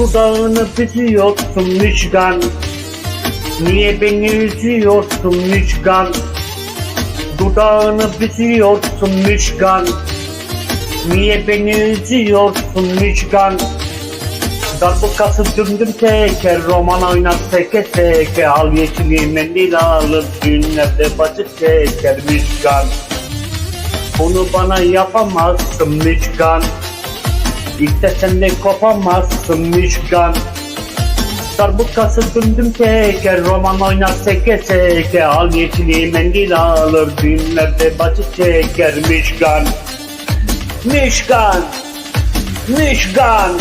Dudağını büzüyorsun Müjgan. Niye beni üzüyorsun Müjgan? Dudağını büzüyorsun Müjgan. Niye beni üzüyorsun Müjgan? Darbukası dümdüm teker Roman oynar teke teke. Al yeşili mendil alır Düğünlerde bacı çeker Müjgan. Bunu bana yapamazsın Müjgan İstesen de kopamazsın Müjgan Darbukası dümdüm teker Roman oynar seke seke. Al yeşili mendil alır Düğünlerde bacı çeker Müjgan Müjgan Müjgan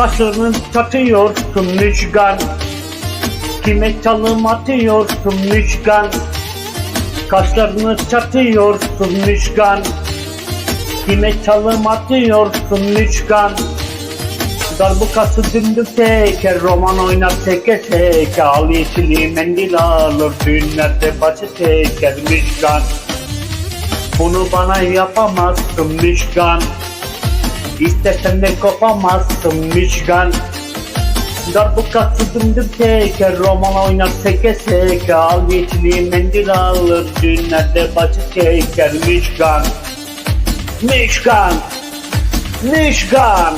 Kaşını çatıyorsun Müjgan. Kime çalım atıyorsun Müjgan? Kaşlarını çatıyorsun Müjgan. Kime çalım atıyorsun Müjgan? Darbukası dümdüm teker Roman oynar teke teke. Al yeşili mendil alır Düğünlerde başı teker Müjgan. Bunu bana yapamazsın Müjgan İstesen de kopamazsın Michigan. Darbukası dümdüm teker Roman oynar seke seke. Al yeşili mendil alır Düğünlerde başı çeker Michigan Michigan Michigan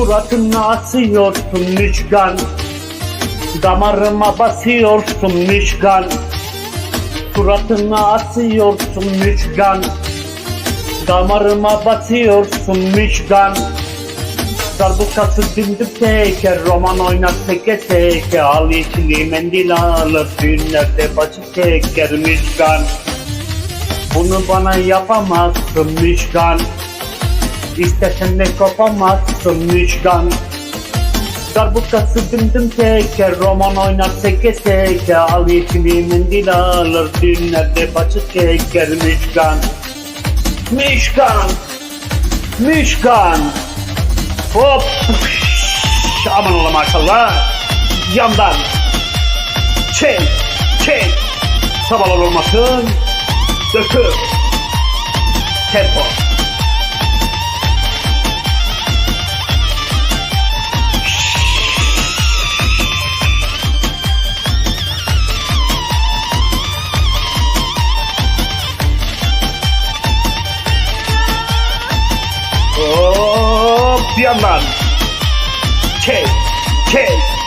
Suratını asıyorsun Michigan. Damarıma basıyorsun Michigan. Suratını asıyorsun Michigan. Damarıma basıyorsun Michigan. Darbukası dümdüm teker Roman oynar seke seke Al yeşili mendil alır Düğünlerde başı çeker Michigan. Bunu bana yapamazsın Michigan İstesen de kopamazsın Michigan Darbukası dümdüm teker Roman oynar seke seke. Al yeşili mendil alır Düğünlerde başı çeker Michigan Michigan Michigan Hop Aman ola maşallah. Yandan. Çek Çek. Sabalar olmasın. Dökür Tempo man. K, K.